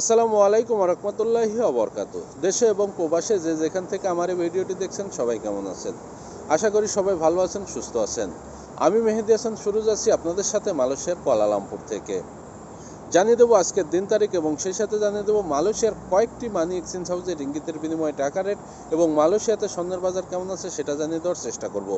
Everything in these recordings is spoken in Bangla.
আসসালামু আলাইকুম রহমতুল্লাহি অবরকাত দেশে এবং প্রবাসে যে যেখান থেকে আমার এই ভিডিওটি দেখছেন, সবাই কেমন আছেন? আশা করি সবাই ভালো আছেন, সুস্থ আছেন। আমি মেহেদি হাসান সুরুজ আছি আপনাদের সাথে মালয়েশিয়ার কুয়ালালামপুর থেকে। জানিয়ে দেবো আজকের দিন তারিখ এবং সেই সাথে জানিয়ে দেবো মালয়েশিয়ার কয়েকটি মানি এক্সচেঞ্জ হাউসে রিঙ্গিতের বিনিময়ে টাকা রেট এবং মালয়েশিয়াতে স্বর্ণের বাজার কেমন আছে সেটা জানিয়ে দেওয়ার চেষ্টা করব।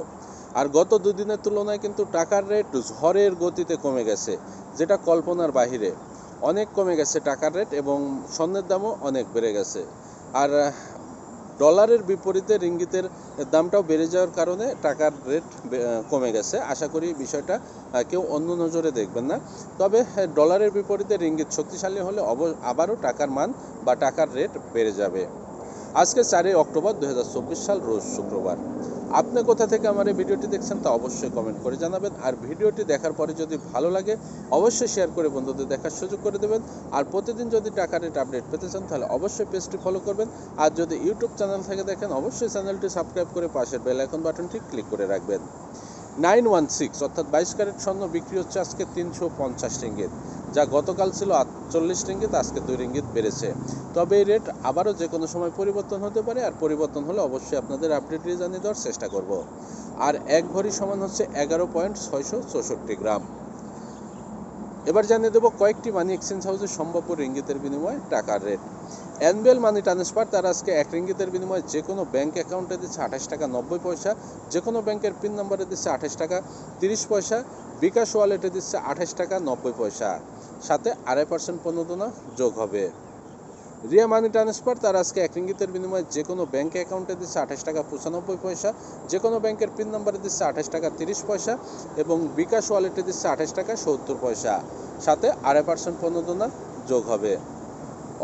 আর গত দুদিনের তুলনায় কিন্তু টাকার রেট ঝড়ের গতিতে কমে গেছে, যেটা কল্পনার বাহিরে। অনেক কমে গেছে টাকার রেট এবং স্বর্ণের দামও অনেক বেড়ে গেছে। আর ডলারের বিপরীতে রিঙ্গিতের দামটাও বেড়ে যাওয়ার কারণে টাকার রেট কমে গেছে। আশা করি বিষয়টা কেউ অন্য নজরে দেখবেন না। তবে হ্যাঁ, ডলারের বিপরীতে রিঙ্গিত শক্তিশালী হলে অব আবারও টাকার মান বা টাকার রেট বেড়ে যাবে। আজকে চারই অক্টোবর দু হাজার চব্বিশ সাল রোজ শুক্রবার। আপনি কোথা থেকে আমার এই ভিডিওটি দেখছেন তা অবশ্যই কমেন্ট করে জানাবেন। আর ভিডিওটি দেখার পরে যদি ভালো লাগে, অবশ্যই শেয়ার করে বন্ধুদের দেখার সুযোগ করে দেবেন। আর প্রতিদিন যদি টাকা রেট আপডেট পেতে চান, তাহলে অবশ্যই পেজটি ফলো করবেন। আর যদি ইউটিউব চ্যানেল থেকে দেখেন, অবশ্যই চ্যানেলটি সাবস্ক্রাইব করে পাশের বেল আইকন বাটনটি ক্লিক করে রাখবেন। নাইন ওয়ান সিক্স অর্থাৎ বাইশ ক্যারেট স্বর্ণ বিক্রি হচ্ছে আজকে তিনশো পঞ্চাশ যা গতকাল ছিল আটচল্লিশ রিঙ্গিত, আজকে দুই রিঙ্গিত বেড়েছে। তবে এই রেট আবারও যে কোনো সময় পরিবর্তন হতে পারে, আর পরিবর্তন হলে অবশ্যই আপনাদের আপডেট দিয়ে জানিয়ে দেওয়ার চেষ্টা করব। আর এক ভরি সমান হচ্ছে এগারো পয়েন্ট ছয়শো চৌষট্টি গ্রাম। এবার জানিয়ে দেবো কয়েকটি মানি এক্সচেঞ্জ হাউসের সম্ভাব্য রিঙ্গিতের বিনিময়ে টাকার রেট। অ্যানুয়াল মানি ট্রান্সফার তার আজকে এক রিঙ্গিতের বিনিময়ে যে কোনো ব্যাঙ্ক অ্যাকাউন্টে দিচ্ছে আঠাশ টাকা নব্বই পয়সা, যে কোনো ব্যাংকের পিন নম্বরে দিচ্ছে আঠাশ টাকা তিরিশ পয়সা, বিকাশ ওয়ালেটে দিচ্ছে আঠাশ টাকা নব্বই পয়সা। সাথে আড়াই পার্সেন্ট প্রণোদনা যোগ হবে। রিয়া মানি ট্রান্সফার তার আজকে এক রিঙ্গিতের বিনিময়ে যে কোনো ব্যাঙ্ক অ্যাকাউন্টে দিচ্ছে আঠাশ টাকা পঁচানব্বই পয়সা যে কোনো ব্যাংকের পিন নম্বরে দিচ্ছে আঠাশ টাকা তিরিশ পয়সা এবং বিকাশ ওয়ালেটে দিচ্ছে আঠাশ টাকা সত্তর পয়সা। সাথে আড়াই পার্সেন্ট প্রণোদনা যোগ হবে।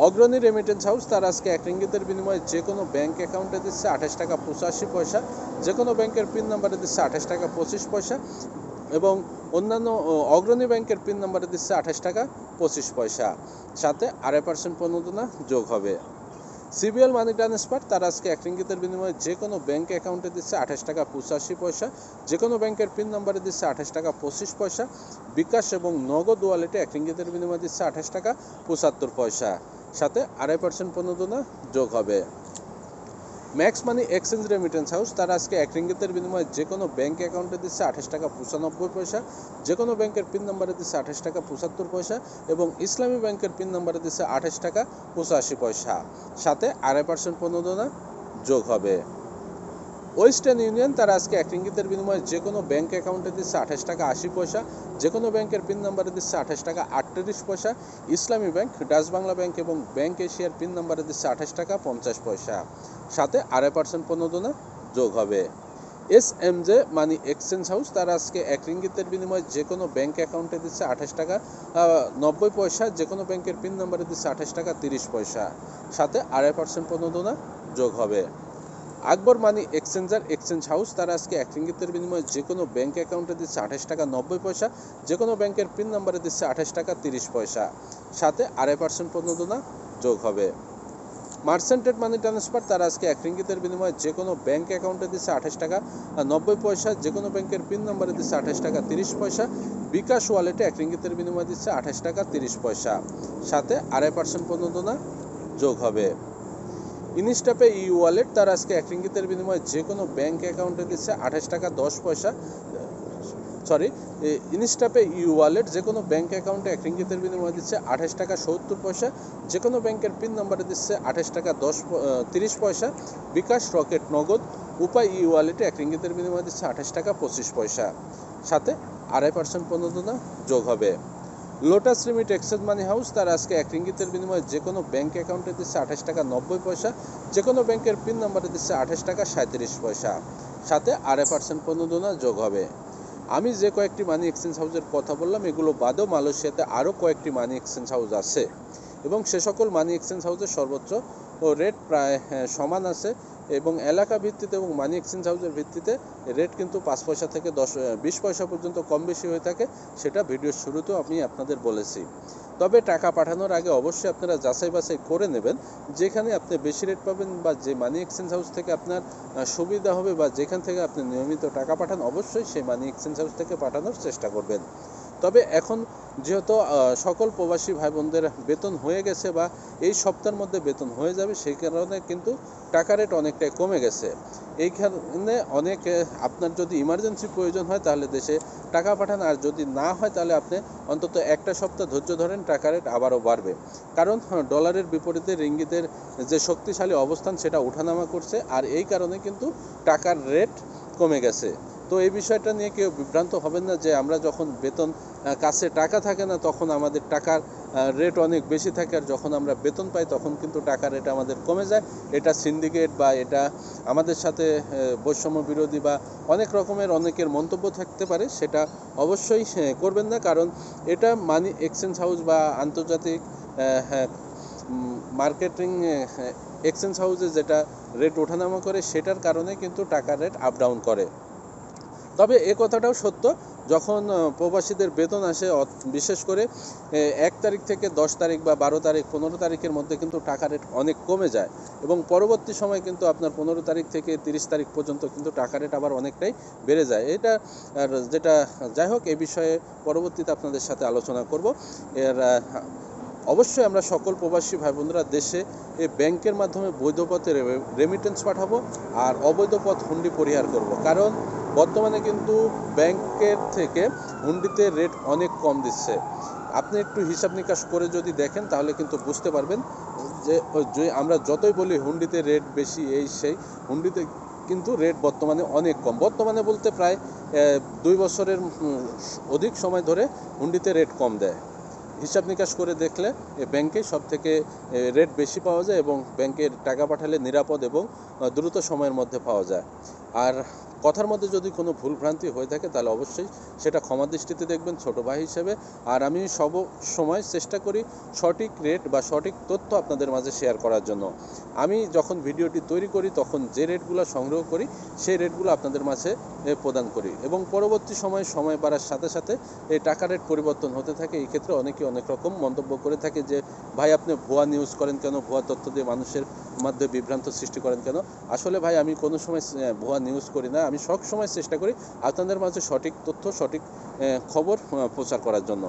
অগ্রণী রেমিটেন্স হাউস তার আজকে এক রিঙ্গিতের বিনিময়ে যে কোনো ব্যাংক অ্যাকাউন্টে দিচ্ছে আঠাশ টাকা পঁচাশি পয়সা যে কোনো ব্যাংকের পিন নম্বরে দিচ্ছে আঠাশ টাকা পঁচিশ পয়সা এবং অন্যান্য অগ্রণী ব্যাংকের পিন নম্বরে দিচ্ছে আঠাশ টাকা, পঁচিশ পয়সা। সাথে আড়াই পার্সেন্ট প্রণোদনা যোগ হবে। সিবিএল মানি ট্রান্সফার তার আজকে এক রিঙ্গিতের বিনিময়ে যে কোনো ব্যাংক অ্যাকাউন্টে দিচ্ছে আঠাশ টাকা, পঁচাশি পয়সা। যে কোনো ব্যাংকের পিন নাম্বারে দিচ্ছে আঠাশ টাকা, পঁচিশ পয়সা। বিকাশ এবং নগদ ওয়ালেটে এক রিঙ্গিতের বিনিময়ে দিচ্ছে আঠাশ টাকা, পঁচাত্তর পয়সা। সাথে আড়াই পার্সেন্ট প্রণোদনা যোগ হবে। Max money exchange remittance house তারা আজকে এক রিঙ্গিতের বিনিময়ে যে কোনো ব্যাঙ্ক অ্যাকাউন্টে দিচ্ছে আঠাশ টাকা পঁচানব্বই পয়সা যে কোনো ব্যাংকের পিন নম্বরে দিচ্ছে আঠাশ টাকা পঁচাত্তর পয়সা এবং ইসলামী ব্যাংকের পিন নাম্বারে দিচ্ছে আঠাশ টাকা পঁচাশি পয়সা। সাথে আড়াই পার্সেন্ট প্রণোদনা যোগ হবে। ওয়েস্টার্ন ইউনিয়ন, তারা আজকে এক রিঙ্গিতের বিনিময়ে যে কোনো ব্যাংক অ্যাকাউন্টে দিচ্ছে আঠাশ টাকা আশি পয়সা যে কোনো ব্যাংকের পিন নম্বরে দিচ্ছে আঠাশ টাকা আটত্রিশ পয়সা, Islami bank, Dutch Bangla bank এবং ব্যাংক এশিয়ার পিন নম্বরে দিচ্ছে আঠাশ টাকা পঞ্চাশ পয়সা। সাথে আড়াই পার্সেন্ট প্রণোদনা যোগ হবে। S M J money exchange house, তারা আজকে এক রিঙ্গিতের বিনিময়ে যে কোনো ব্যাংক অ্যাকাউন্টে দিচ্ছে আঠাশ টাকা নব্বই পয়সা যে কোনো ব্যাংকের পিন নাম্বারে দিচ্ছে আঠাশ টাকা তিরিশ পয়সা। সাথে আড়াই পার্সেন্ট প্রণোদনা যোগ হবে। Akbar money exchanger, exchange house, তারা আজকে এক রিঙ্গিতের বিনিময়ে যে কোনো ব্যাংক অ্যাকাউন্টে দিচ্ছে আঠাশ টাকা নব্বই পয়সা যে কোনো ব্যাংকের পিন নাম্বারে দিচ্ছে আঠাশ টাকা তিরিশ পয়সা। সাথে আড়াই পার্সেন্ট প্রণোদনা যোগ হবে। মার্সেন্টেড মানি ট্রান্সফার, তারা আজকে এক রিঙ্গিতের বিনিময়ে যে কোনো ব্যাংক অ্যাকাউন্টে দিচ্ছে আঠাশ টাকা নব্বই পয়সা যে কোনো ব্যাংকের পিন নাম্বারে দিচ্ছে আঠাশ টাকা তিরিশ পয়সা, বিকাশ ওয়ালেটে এক রিঙ্গিতের বিনিময়ে দিচ্ছে আঠাশ টাকা তিরিশ পয়সা। সাথে আড়াই পার্সেন্ট প্রণোদনা যোগ হবে। ইনস্টাপে ই ওয়ালেট তার আজকে এক রিঙ্গিতের বিনিময়ে যে কোনো ব্যাংক অ্যাকাউন্টে দিচ্ছে আঠাশ টাকা, দশ পয়সা সরি ইনস্টাপে ই ওয়ালেট যে কোনো ব্যাঙ্ক অ্যাকাউন্টে এক রিঙ্গিতের বিনিময়ে দিচ্ছে আঠাশ টাকা, সত্তর পয়সা যে কোনো ব্যাংকের পিন নম্বরে দিচ্ছে আঠাশ টাকা, দশ তিরিশ পয়সা, বিকাশ রকেট নগদ, উপায় ই ওয়ালেটে এক রিঙ্গিতের বিনিময়ে দিচ্ছে আঠাশ টাকা, পঁচিশ পয়সা। সাথে আড়াই পার্সেন্ট প্রণোদনা যোগ হবে। Lotus remit exchange money house তার আজকে এক রিঙ্গিতের বিনিময়ে যে কোনো ব্যাঙ্ক অ্যাকাউন্টে দিচ্ছে আঠাশ টাকা নব্বই পয়সা যে কোনো ব্যাংকের পিন নম্বরে দিচ্ছে আঠাশ টাকা সাঁত্রিশ পয়সা। সাথে আড়াই পার্সেন্ট প্রণোদনা যোগ হবে। আমি যে কয়েকটি মানি এক্সচেঞ্জ হাউসের কথা বললাম এগুলো বাদেও মালয়েশিয়াতে আরও কয়েকটি মানি এক্সচেঞ্জ হাউস আছে। এবং সে সকল মানি এক্সচেঞ্জ হাউসের সর্বোচ্চ রেট প্রায় হ্যাঁ, সমান আছে। এবং এলাকা ভিত্তিতে এবং মানি এক্সচেঞ্জ হাউসের ভিত্তিতে রেট কিন্তু পাঁচ পয়সা থেকে দশ বিশ পয়সা পর্যন্ত কম বেশি হয়ে থাকে, সেটা ভিডিওর শুরুতেও আমি আপনাদের বলেছি। তবে টাকা পাঠানোর আগে অবশ্যই আপনারা যাচাই বাছাই করে নেবেন, যেখানে আপনি বেশি রেট পাবেন বা যে মানি এক্সচেঞ্জ হাউস থেকে আপনার সুবিধা হবে বা যেখান থেকে আপনি নিয়মিত টাকা পাঠান, অবশ্যই সেই মানি এক্সচেঞ্জ হাউস থেকে পাঠানোর চেষ্টা করবেন। তবে এখন যেহেতু সকল প্রবাসী ভাই বোনদের বেতন হয়ে গেছে বা এই সপ্তাহের মধ্যে বেতন হয়ে যাবে সেই কারণে কিন্তু টাকা রেট অনেকটাই কমে গেছে। এইখানে অনেক আপনার যদি ইমার্জেন্সি প্রয়োজন হয় তাহলে দেশে টাকা পাঠান। আর যদি না হয় তাহলে আপনি অন্তত একটা সপ্তাহ ধৈর্য ধরেন টাকা রেট আবারও বাড়বে। কারণ হ্যাঁ, ডলারের বিপরীতে রিঙ্গিতের যে শক্তিশালী অবস্থান সেটা ওঠানামা করছে। আর এই কারণে কিন্তু টাকার রেট কমে গেছে। তো এই বিষয়টা নিয়ে কেউ বিভ্রান্ত হবেন না যে আমরা যখন বেতন কাছে টাকা থাকে না তখন আমাদের টাকার রেট অনেক বেশি থাকে আর যখন আমরা বেতন পাই তখন কিন্তু টাকার রেট আমাদের কমে যায়। এটা সিন্ডিকেট বা এটা আমাদের সাথে বৈষম্য বিরোধী বা অনেক রকমের অনেকের মন্তব্য থাকতে পারে, সেটা অবশ্যই করবেন না। কারণ এটা মানি এক্সচেঞ্জ হাউস বা আন্তর্জাতিক মার্কেটিং এক্সচেঞ্জ হাউসে যেটা রেট ওঠানামা করে সেটার কারণে কিন্তু টাকার রেট আপ ডাউন করে। তবে এ কথাটাও সত্য, যখন প্রবাসীদের বেতন আসে বিশেষ করে এক তারিখ থেকে দশ তারিখ বা বারো তারিখ, পনেরো তারিখের মধ্যে কিন্তু টাকা রেট অনেক কমে যায় এবং পরবর্তী সময় কিন্তু আপনার পনেরো তারিখ থেকে তিরিশ তারিখ পর্যন্ত কিন্তু টাকা রেট আবার অনেকটাই বেড়ে যায়। এটা যেটা, যাই হোক, এ বিষয়ে পরবর্তীতে আপনাদের সাথে আলোচনা করব। এর অবশ্যই আমরা সকল প্রবাসী ভাই বোনরা দেশে এই ব্যাংকের মাধ্যমে বৈধ পথে রেমিটেন্স পাঠাবো আর অবৈধ পথ হুন্ডি পরিহার করব। কারণ বর্তমানে কিন্তু ব্যাংকের থেকে হুন্ডিতে রেট অনেক কম দিচ্ছে। আপনি একটু হিসাব নিকাশ করে যদি দেখেন, তাহলে কিন্তু বুঝতে পারবেন যে আমরা যতই বলি হুন্ডিতে রেট বেশি, এই সেই, হুন্ডিতে কিন্তু রেট বর্তমানে অনেক কম। বর্তমানে বলতে প্রায় দুই বছরের অধিক সময় ধরে হুন্ডিতে রেট কম দেয়। হিসাব নিকাশ করে দেখলে ব্যাংকে সব থেকে রেট বেশি পাওয়া যায় এবং ব্যাংকের টাকা পাঠালে নিরাপদ এবং দ্রুত সময়ের মধ্যে পাওয়া যায়। আর কথার মধ্যে যদি কোনো ভুল ভ্রান্তি হয়ে থাকে, তাহলে অবশ্যই সেটা ক্ষমা দৃষ্টিতে দেখবেন ছোট ভাই হিসেবে। আর আমি সব সময় চেষ্টা করি সঠিক রেট বা সঠিক তথ্য আপনাদের মাঝে শেয়ার করার জন্য। আমি যখন ভিডিওটি তৈরি করি, তখন যে রেটগুলো সংগ্রহ করি, সেই রেটগুলো আপনাদের মাঝে প্রদান করি। এবং পরবর্তী সময় সময় বাড়ার সাথে সাথে এই টাকা রেট পরিবর্তন হতে থাকে। এই ক্ষেত্রে অনেকে অনেক রকম মন্তব্য করে থাকে যে, ভাই, আপনি ভুয়া নিউজ করেন কেন? ভুয়া তথ্য দিয়ে মানুষের মধ্যে বিভ্রান্ত সৃষ্টি করেন কেন? আসলে ভাই, আমি কোনো সময় ভুয়া নিউজ করি না। আমি সব সময় চেষ্টা করি আপনাদের মাঝে সঠিক তথ্য, সঠিক খবর প্রচার করার জন্য।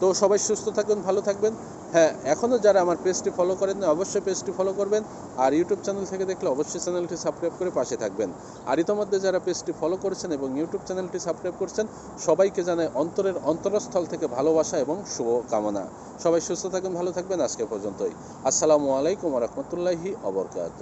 তো সবাই সুস্থ থাকবেন ভালো থাকবেন। হ্যাঁ এখনও যারা আমার পেজটি ফলো করেন না অবশ্যই পেজটি ফলো করবেন। আর ইউটিউব চ্যানেল থেকে দেখলে অবশ্যই চ্যানেলটি সাবস্ক্রাইব করে পাশে থাকবেন। আর ইতোমধ্যে যারা পেজটি ফলো করেছেন এবং ইউটিউব চ্যানেলটি সাবস্ক্রাইব করছেন, সবাইকে জানাই অন্তরের অন্তরস্থল থেকে ভালোবাসা এবং শুভ কামনা সবাই সুস্থ থাকবেন ভালো থাকবেন আজকে পর্যন্তই। আসসালামু আলাইকুম রহমতুল্লাহি অবরকাত